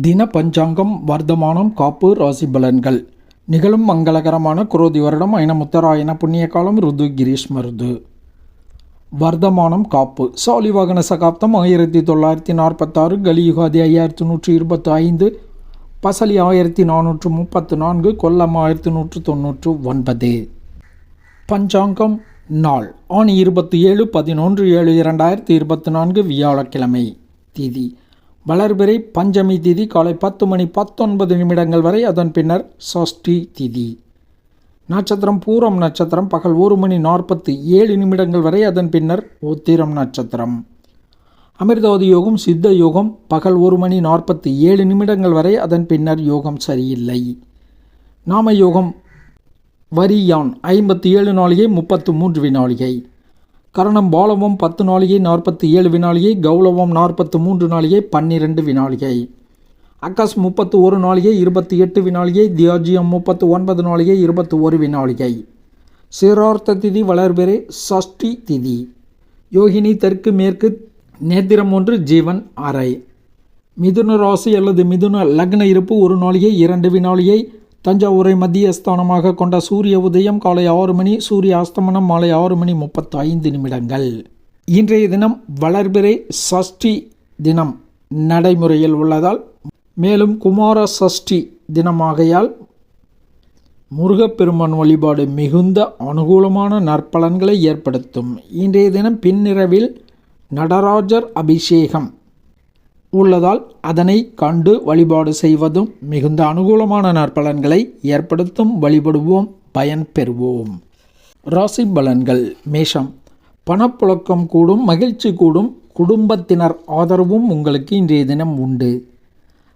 தின பஞ்சாங்கம் வர்த்தமானம் காப்பு ராசி பலன்கள். நிகழும் மங்களகரமான குரோதி வருடம் ஐன முத்தராயண புண்ணிய காலம் ருது கிரீஷ் மருது. வர்த்தமானம் காப்பு. சாலிவாகன சகாப்தம் ஆயிரத்தி தொள்ளாயிரத்தி நாற்பத்தாறு கலியுகாதி ஐயாயிரத்தி நூற்றி இருபத்தி ஐந்து பசலி ஆயிரத்தி நானூற்று முப்பத்து நான்கு. கொல்லம் ஆயிரத்தி நூற்று தொன்னூற்று ஒன்பது. பஞ்சாங்கம் நாள். ஆணி இருபத்தி ஏழு பதினொன்று ஏழு இரண்டாயிரத்தி இருபத்தி நான்கு வியாழக்கிழமை. திதி. வளர்பிறை பஞ்சமி திதி காலை பத்து மணி பத்தொன்பது நிமிடங்கள் வரை அதன் பின்னர் சஷ்டி திதி. நட்சத்திரம் பூரம் நட்சத்திரம் பகல் ஒரு மணி நாற்பத்தி ஏழு நிமிடங்கள் வரை அதன் பின்னர் உத்திரம் நட்சத்திரம். அமிர்தவதி யோகம் சித்த யோகம் பகல் ஒரு மணி நாற்பத்தி ஏழு நிமிடங்கள் வரை அதன் பின்னர் யோகம் சரியில்லை. நாம யோகம் வரியான் ஐம்பத்தி ஏழு நாளிகை முப்பத்து மூன்று வினாளிகை. கரணம் பாலவம் பத்து நாளிகை நாற்பத்தி ஏழு வினாளிகை கௌலவம் நாற்பத்து மூன்று நாளிகை பன்னிரெண்டு வினாளிகை. அக்கஸ் முப்பத்து ஒரு நாளிகை இருபத்தி எட்டு வினாளிகை தியாஜியம் முப்பத்து ஒன்பது நாளிகை இருபத்தி ஒரு வினாளிகை. சீரார்த்த திதி வளர்பெறு சஷ்டி திதி. யோகினி தெற்கு மேற்கு நேத்திரம் ஒன்று ஜீவன் அறை. மிதுன ராசி அல்லது மிதுன லக்ன இருப்பு ஒரு நாளிகை இரண்டு வினாளிகை தஞ்சாவூரை மத்திய ஸ்தானமாக கொண்ட சூரிய உதயம் காலை ஆறு மணி சூரிய அஸ்தமனம் மாலை ஆறு மணி முப்பத்து ஐந்து நிமிடங்கள். இன்றைய தினம் வளர்பிறை சஷ்டி தினம் நடைமுறையில் உள்ளதால் மேலும் குமார சஷ்டி தினமாகையால் முருகப்பெருமான் வழிபாடு மிகுந்த அனுகூலமான நற்பலன்களை ஏற்படுத்தும். இன்றைய தினம் பின்னிரவில் நடராஜர் அபிஷேகம். உள்ளதால் அதனை கண்டு வழிபாடு செய்வதும் மிகுந்த அனுகூலமான நற்பலன்களை ஏற்படுத்தும் வழிபடுவோம் பயன் பெறுவோம். ராசி பலன்கள். மேஷம். பணப்புழக்கம் கூடும் மகிழ்ச்சி கூடும் குடும்பத்தினர் ஆதரவும் உங்களுக்கு இன்றைய தினம் உண்டு.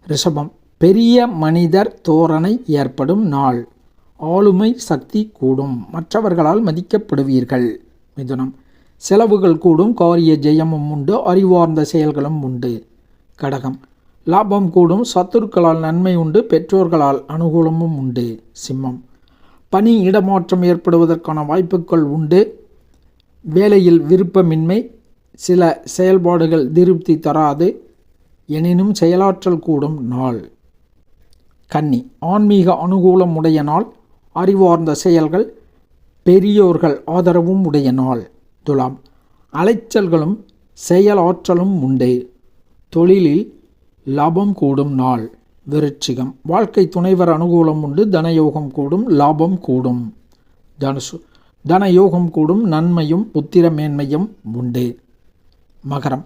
ரிஷபம். பெரிய மனிதர் தோரணை ஏற்படும் நாள். ஆளுமை சக்தி கூடும் மற்றவர்களால் மதிக்கப்படுவீர்கள். மிதுனம். செலவுகள் கூடும் காரிய ஜெயமும் உண்டு அறிவார்ந்த செயல்களும் உண்டு. கடகம். லாபம் கூடும் சத்துருக்களால் நன்மை உண்டு பெற்றோர்களால் அனுகூலமும் உண்டு சிம்மம். பணி இடமாற்றம் ஏற்படுவதற்கான வாய்ப்புகள் உண்டு. வேலையில் விருப்பமின்மை சில செயல்பாடுகள் திருப்தி தராது எனினும் செயலாற்றல் கூடும் நாள். கன்னி ஆன்மீக அனுகூலம் உடைய நாள் அறிவார்ந்த செயல்கள் பெரியோர்கள் ஆதரவும் உடைய நாள். துலாம் அலைச்சல்களும் செயலாற்றலும் உண்டு. தொழிலில் லாபம் கூடும் நாள் விருச்சிகம். வாழ்க்கை துணைவர் அனுகூலம் உண்டு தனயோகம் கூடும் லாபம் கூடும். தனுசு தனயோகம் கூடும் நன்மையும் புத்திரமேன்மையும் உண்டு. மகரம்.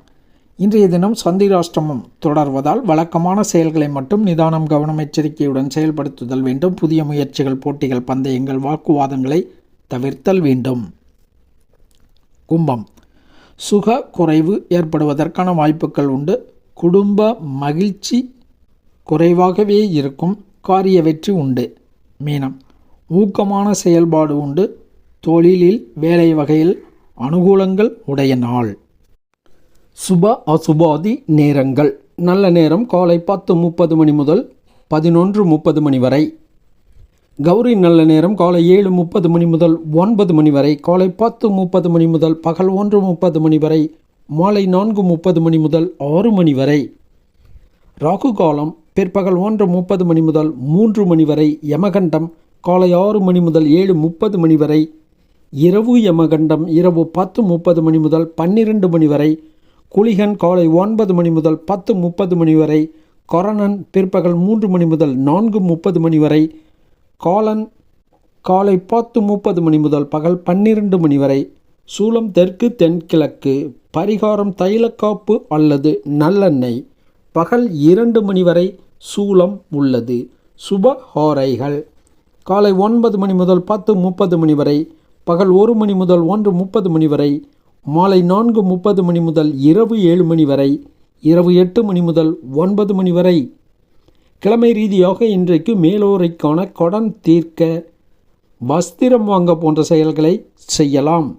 இன்றைய தினம் சந்திராஷ்டமம் தொடர்வதால் வழக்கமான செயல்களை மட்டும் நிதானம் கவனம் எச்சரிக்கையுடன் செயல்படுத்துதல் வேண்டும். புதிய முயற்சிகள் போட்டிகள் பந்தயங்கள் வாக்குவாதங்களை தவிர்த்தல் வேண்டும். கும்பம். சுக குறைவு ஏற்படுவதற்கான வாய்ப்புகள் உண்டு. குடும்ப மகிழ்ச்சி குறைவாகவே இருக்கும் காரிய வெற்றி உண்டு. மீனம். ஊக்கமான செயல்பாடு உண்டு. தொழிலில் வேலை வகையில் அனுகூலங்கள் உடைய நாள். சுப அசுபாதி நேரங்கள். நல்ல நேரம் காலை பத்து முப்பது மணி முதல் பதினொன்று முப்பது மணி வரை. கௌரி நல்ல நேரம் காலை ஏழு முப்பது மணி முதல் ஒன்பது மணி வரை. காலை பத்து முப்பது மணி முதல் பகல் ஒன்று முப்பது மணி வரை மாலை நான்கு முப்பது மணி முதல் ஆறு மணி வரை. ராகு காலம் பிற்பகல் ஒன்று முப்பது மணி முதல் மூன்று மணி வரை யமகண்டம் காலை ஆறு மணி முதல் ஏழு முப்பது மணி வரை. இரவு யமகண்டம் இரவு பத்து முப்பது மணி முதல் பன்னிரண்டு மணி வரை. குளிகன் காலை ஒன்பது மணி முதல் பத்து முப்பது மணி வரை. கொரணன் பிற்பகல் மூன்று மணி முதல் நான்கு முப்பது மணி வரை. காலன் காலை பத்து முப்பது மணி முதல் பகல் பன்னிரண்டு மணி வரை. சூலம் தெற்கு தென்கிழக்கு பரிகாரம் தைலக்காப்பு அல்லது நல்லெண்ணெய். பகல் இரண்டு மணி வரை சூலம் உள்ளது. சுப ஹோரைகள். காலை ஒன்பது மணி முதல் பத்து முப்பது மணி வரை பகல் ஒரு மணி முதல் ஒன்று முப்பது மணி வரை மாலை நான்கு முப்பது மணி முதல் இரவு ஏழு மணி வரை இரவு எட்டு மணி முதல் ஒன்பது மணி வரை. கிழமை ரீதியாக இன்றைக்கு மேலோரைக்கான கடன் தீர்க்க வஸ்திரம் வாங்க போன்ற செயல்களை செய்யலாம்.